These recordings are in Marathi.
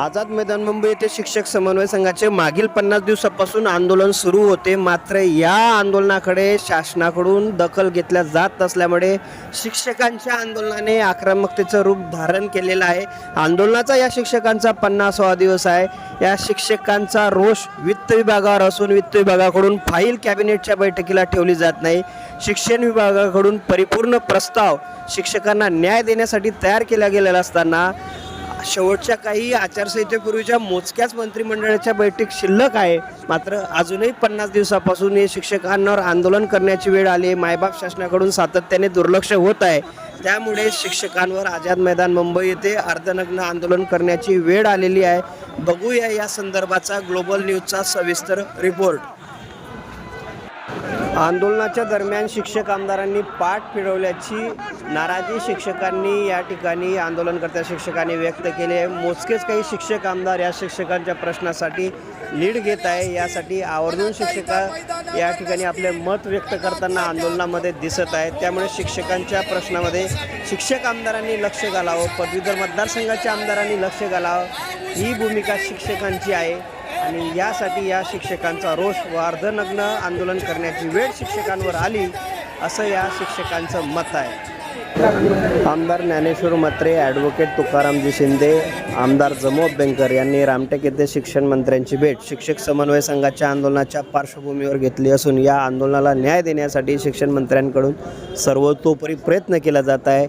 आझाद मैदान मुंबई येथे शिक्षक समन्वय संघाचे मागील पन्नास दिवसापासून आंदोलन सुरू होते. मात्र या आंदोलनाकडे शासनाकडून दखल घेतल्या जात नसल्यामुळे शिक्षकांच्या आंदोलनाने आक्रमकतेचं रूप धारण केलेलं आहे. आंदोलनाचा या शिक्षकांचा पन्नासावा दिवस आहे. या शिक्षकांचा रोष वित्त विभागावर असून वित्त विभागाकडून फाईल कॅबिनेटच्या बैठकीला ठेवली जात नाही. शिक्षण विभागाकडून परिपूर्ण प्रस्ताव शिक्षकांना न्याय देण्यासाठी तयार केला गेलेला असताना शेवटच्या काही आचारसंहितेपूर्वीच्या मोजक्याच मंत्रिमंडळाच्या बैठक शिल्लक आहे. मात्र अजूनही पन्नास दिवसापासून हे शिक्षकांवर आंदोलन करण्याची वेळ आली मायबाप शासनाकडून सातत्याने दुर्लक्ष होत आहे. त्यामुळे शिक्षकांवर आझाद मैदान मुंबई येथे अर्धनग्न आंदोलन करण्याची वेळ आलेली आहे. बघूया या संदर्भाचा ग्लोबल न्यूजचा सविस्तर रिपोर्ट. आंदोलनाच्या दरम्यान शिक्षक आमदारांनी पाठ फिरवल्याची नाराजी शिक्षकांनी या ठिकाणी आंदोलनकर्त्या शिक्षकांनी व्यक्त केली आहे. मोजकेच काही शिक्षक आमदार या शिक्षकांच्या प्रश्नासाठी लीड घेत आहे. यासाठी आवर्जून शिक्षका या ठिकाणी आपले मत व्यक्त करताना आंदोलनामध्ये दिसत आहेत. त्यामुळे शिक्षकांच्या प्रश्नामध्ये शिक्षक आमदारांनी लक्ष घालावं. पदवीधर मतदारसंघाच्या आमदारांनी लक्ष घालावं. ही भूमिका शिक्षकांची आहे. आणि यासाठी या शिक्षकांचा रोष व अर्धनग्न आंदोलन करण्याची वेळ शिक्षकांवर आली असं या शिक्षकांचं मत आहे. आमदार ज्ञानेश्वर मत्रे ॲडव्होकेट तुकारामजी शिंदे आमदार जमोद बेंकर यांनी रामटेक येथे शिक्षण मंत्र्यांची भेट शिक्षक समन्वय संघाच्या आंदोलनाच्या पार्श्वभूमीवर घेतली असून या आंदोलनाला न्याय देण्यासाठी शिक्षण मंत्र्यांकडून सर्वतोपरी प्रयत्न केला जात आहे.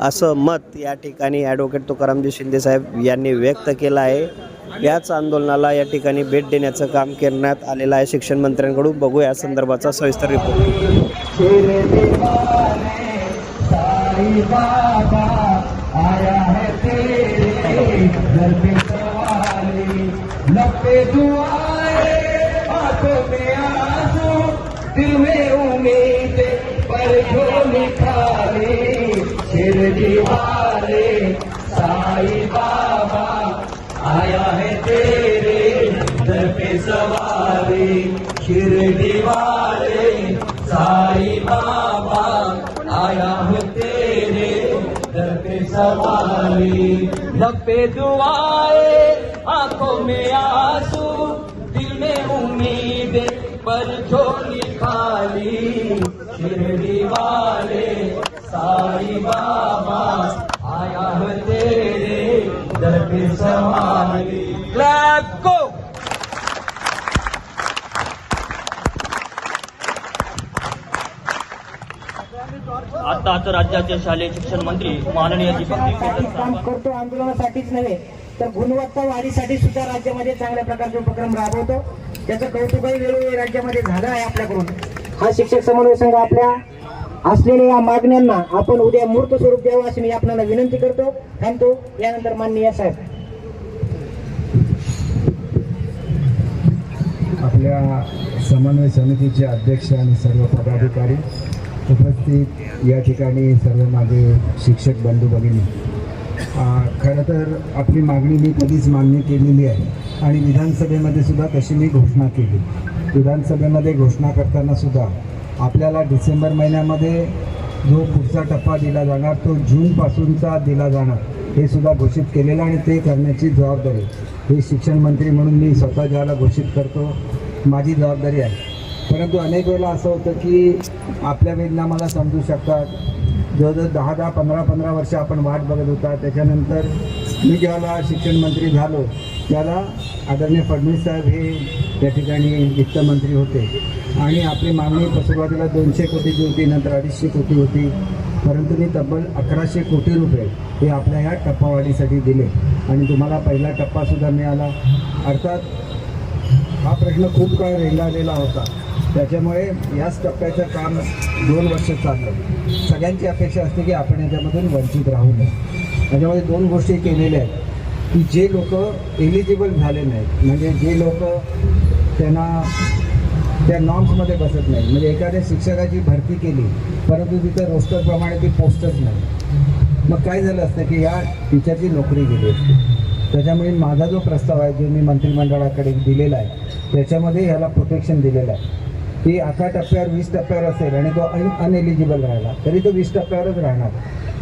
असं मत या ठिकाणी ॲडव्होकेट तुकारामजी शिंदे साहेब यांनी व्यक्त केलं आहे याच आंदोलनाला या ठिकाणी भेट देण्याचं काम करण्यात आलेलं आहे शिक्षण मंत्र्यांकडून बघू या संदर्भाचा सविस्तर रिपोर्ट पे दुआए आंखों में आंसू दिल में उम्मीद पर झोली बाबा आया है तेरे घर पे सवारी शिरडी वाले साईं बाबा आया हूँ तेरे दर पे सवारी लपे दुआए आंखों में आंसू दिल में उम्मीद पर झोली खाली। शिरडी वाले साईं बाबा आया है तेरे दर पे सवारी क्लैप को आता आता राज्याचे शालेय शिक्षण मंत्री माननीय दीपक काम करतो आंदोलनासाठीच नव्हे तर गुणवत्ता वाढीसाठी सुद्धा राज्यामध्ये चांगल्या प्रकारचे उपक्रम राबवतो. त्याचं कौतुकही वेळोवेळी राज्यामध्ये झालं आहे आपल्याकडून. हा शिक्षक समन्वय संघ आपल्या असलेल्या या मागण्यांना आपण उद्या मूर्त स्वरूप द्यावं अशी मी आपल्याला विनंती करतो. थांबतो. यानंतर माननीय साहेब. आपल्या समन्वय समितीचे अध्यक्ष आणि सर्व पदाधिकारी उपस्थित. या ठिकाणी सर्व माझे शिक्षक बंधू भगिनी. खरं तर आपली मागणी मी कधीच मान्य केलेली आहे. आणि विधानसभेमध्ये सुद्धा तशी मी घोषणा केली. विधानसभेमध्ये घोषणा करताना सुद्धा आपल्याला डिसेंबर महिन्यामध्ये जो पुढचा टप्पा दिला जाणार तो जूनपासूनचा दिला जाणार हे सुद्धा घोषित केलेलं आणि ते करण्याची जबाबदारी. हे शिक्षण मंत्री म्हणून मी स्वतः ज्याला घोषित करतो. माझी जबाबदारी आहे. परंतु अनेक वेळेला असं होतं की आपल्या वेदना मला समजू शकतात. जवळजवळ दहा दहा पंधरा पंधरा वर्ष आपण वाट बघत होता. त्याच्यानंतर मी ज्याला शिक्षण मंत्री झालो त्याला आदरणीय फडणवीस साहेब हे त्या ठिकाणी वित्तमंत्री होते. आणि आपली मागणी सुरुवातीला दोनशे कोटीची होती नंतर अडीचशे कोटी होती. परंतु मी तब्बल अकराशे कोटी रुपये हे आपल्या ह्या टप्पावाढीसाठी दिले. आणि तुम्हाला पहिला टप्पासुद्धा मिळाला. अर्थात हा प्रश्न खूप काळ रेंगाळलेला होता. त्याच्यामुळे याच टप्प्याचं काम दोन वर्ष चाललं. सगळ्यांची अपेक्षा असते की आपण याच्यामधून वंचित राहू नये. त्याच्यामध्ये दोन गोष्टी केलेल्या आहेत. की जे लोक एलिजिबल झाले नाहीत म्हणजे जे लोक त्यांना त्या नॉर्म्समध्ये बसत नाही. म्हणजे एखाद्या शिक्षकाची भरती केली परंतु तिथं रोस्टरप्रमाणे ती पोस्टच नाही. मग काय झालं असतं की या टीचरची नोकरी गेली असते. त्याच्यामुळे माझा जो प्रस्ताव आहे जो मी मंत्रिमंडळाकडे दिलेला आहे त्याच्यामध्ये ह्याला प्रोटेक्शन दिलेलं आहे. की अकरा टप्प्यावर वीस टप्प्यावर असेल आणि तो अन अनएलिजिबल राहिला तरी तो वीस टप्प्यावरच राहणार.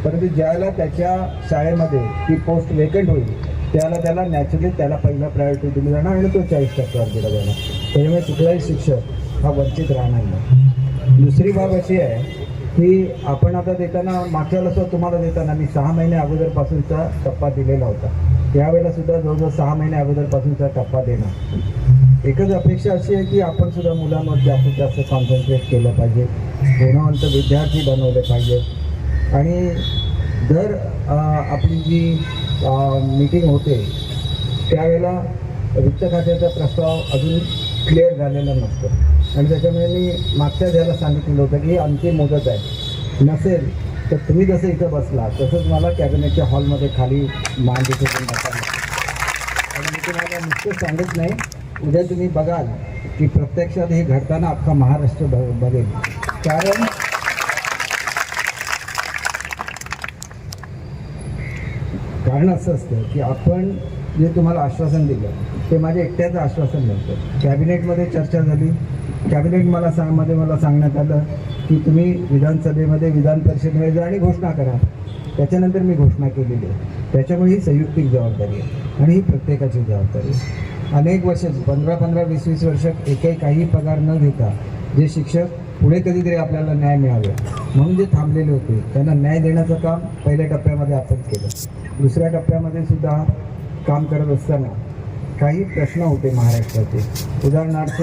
परंतु ज्याला त्याच्या शाळेमध्ये ती पोस्ट वेकंट होईल त्याला त्याला नॅचरली त्याला पहिला प्रायोरिटी दिली जाणार आणि तो चाळीस टक्क्यावर दिला जाणार. त्याच्यामुळे कुठलाही शिक्षक हा वंचित राहणार नाही. दुसरी बाब अशी आहे की आपण आता देताना मागच्या वेळेला तुम्हाला देताना मी सहा महिने अगोदरपासूनचा टप्पा दिलेला होता. त्यावेळेला सुद्धा जवळजवळ सहा महिने अगोदरपासूनचा टप्पा देणार. एकच अपेक्षा अशी आहे की आपण सुद्धा मुलांवर जास्तीत जास्त कॉन्सन्ट्रेट केलं पाहिजे. गुणवंत विद्यार्थी बनवले पाहिजेत. आणि दर आपली जी मीटिंग होते. त्यावेळेला वित्त खात्याचा प्रस्ताव अजून क्लिअर झालेला नसतो. आणि त्याच्यामुळे मी मागच्या द्यायला सांगितलेलं होतं की ही अंतिम मुदत आहे नसेल तर तुम्ही जसं इथं बसला तसंच मला कॅबिनेटच्या हॉलमध्ये खाली मान तिथे बसायला आणि मी तुम्हाला नुसतं सांगत नाही उद्या तुम्ही बघाल की प्रत्यक्षात हे घडताना अख्खा महाराष्ट्र ब बघेल. कारण कारण असं असतं की आपण जे तुम्हाला आश्वासन दिलं ते माझ्या एकट्याचं आश्वासन नव्हतं. कॅबिनेटमध्ये चर्चा झाली. कॅबिनेट मला सांगमध्ये मला सांगण्यात आलं की तुम्ही विधानसभेमध्ये विधान परिषदेमध्ये जा आणि घोषणा करा त्याच्यानंतर मी घोषणा केलेली आहे. त्याच्यामुळे ही संयुक्तिक जबाबदारी आहे आणि ही प्रत्येकाची जबाबदारी आहे. अनेक वर्ष पंधरा पंधरा वीस वीस वर्ष एकही काही पगार न घेता जे शिक्षक पुढे कधीतरी आपल्याला न्याय मिळावे. म्हणून जे थांबलेले होते त्यांना न्याय देण्याचं काम पहिल्या टप्प्यामध्ये आपण केलं. दुसऱ्या टप्प्यामध्ये सुद्धा काम करत असताना काही प्रश्न होते महाराष्ट्राचे. उदाहरणार्थ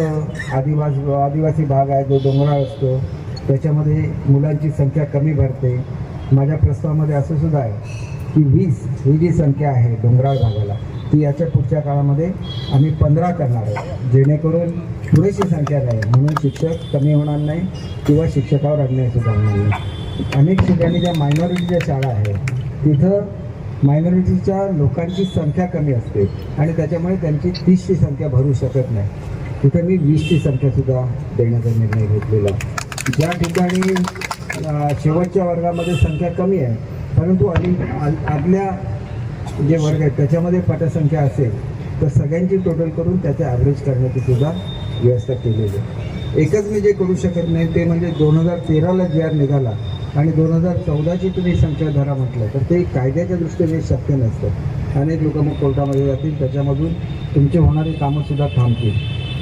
आदिवासी आदिवासी भाग आहे जो डोंगराळ असतो त्याच्यामध्ये मुलांची संख्या कमी भरते. माझ्या प्रस्तावामध्ये असं सुद्धा आहे की वीस ही जी संख्या आहे डोंगराळ भागाला ती याच्या पुढच्या काळामध्ये आम्ही पंधरा करणार आहोत. जेणेकरून पुरेशी संख्या राहील म्हणून शिक्षक कमी होणार नाही किंवा शिक्षकावर अन्याय सुद्धा होणार नाही. अनेक ठिकाणी ज्या मायनॉरिटीच्या शाळा आहेत तिथं मायनॉरिटीच्या लोकांची संख्या कमी असते आणि त्याच्यामुळे त्यांची तीसची संख्या भरू शकत नाही. तिथं मी वीसची संख्यासुद्धा देण्याचा निर्णय घेतलेला ज्या ठिकाणी शेवटच्या वर्गामध्ये संख्या कमी आहे परंतु आधी आदल्या जे वर्ग आहेत त्याच्यामध्ये पटसंख्या असेल तर सगळ्यांची टोटल करून त्याचं ॲव्हरेज करण्याची सुद्धा व्यवस्था केलेली आहे. एकच मी जे करू शकत नाही ते म्हणजे दोन हजार तेराला जी आर निघाला आणि दोन हजार चौदाची तुम्ही संख्या धरा म्हटलं तर ते कायद्याच्या दृष्टीने शक्य नसतं. अनेक लोक मग कोर्टामध्ये जातील त्याच्यामधून तुमचे होणारी कामंसुद्धा थांबतील.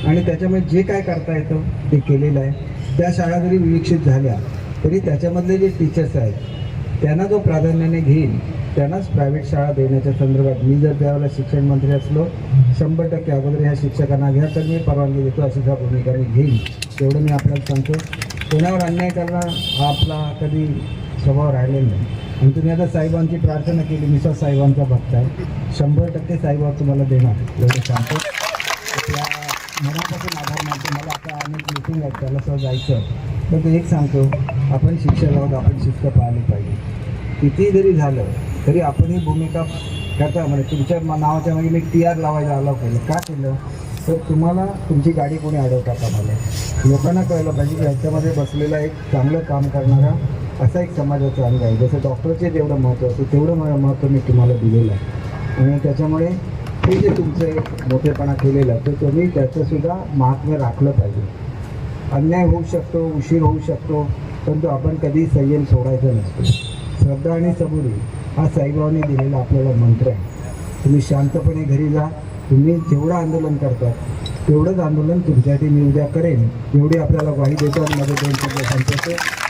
आणि त्याच्यामुळे जे काय करता येतं ते केलेलं आहे. त्या शाळा जरी विकसित झाल्या तरी त्याच्यामधले जे टीचर्स आहेत त्यांना जो प्राधान्याने घेईल. त्यांनाच प्रायव्हेट शाळा देण्याच्या संदर्भात मी जर त्यावेळेला शिक्षण मंत्री असलो शंभर टक्के अगोदर ह्या शिक्षकांना घ्या तर मी परवानगी देतो अशी सुद्धा भूमिका मी घेईन. तेवढं मी आपल्याला सांगतो. कोणावर अन्याय करणं हा आपला कधी स्वभाव राहिलेला नाही. आणि तुम्ही आता साहेबांची प्रार्थना केली मी स्वतः साहेबांचा भक्त आहे. शंभर टक्के साहेबावर तुम्हाला देणार एवढं सांगतो. आपल्या मनापासून आभार मानतो. मला आता अनेक मिटिंग आहेत त्याला जायचं पण ते एक सांगतो आपण शिक्षक आहोत आपण शिस्त पाहिली पाहिजे. किती जरी झालं तरी आपण ही भूमिका करता म्हणजे तुमच्या नावाच्या मागे मी टी आर लावायला आलो पाहिजे का केलं? तर तुम्हाला तुमची गाडी कोणी अडवता कामाला लोकांना कळलं पाहिजे की ह्याच्यामध्ये बसलेला एक चांगलं काम करणारा असा एक समाजाचा अंग आहे. जसं डॉक्टरचे जेवढं महत्त्व असतं तेवढं महत्त्व मी तुम्हाला दिलेलं आहे. आणि त्याच्यामुळे हे जे तुमचं मोठेपणा केलेलं आहे तर तुम्ही त्याचंसुद्धा महात्म्य राखलं पाहिजे. अन्याय होऊ शकतो उशीर होऊ शकतो परंतु आपण कधी संयम सोडायचा नसतो. श्रद्धा आणि सबुरी हा साईबाबांनी दिलेला आपल्याला मंत्र आहे. तुम्ही शांतपणे घरी जा. तुम्ही जेवढं आंदोलन करतात तेवढंच आंदोलन तुमच्यासाठी मी उद्या करेन. एवढी आपल्याला ग्वाही देतो आणि मध्ये दोन शब्द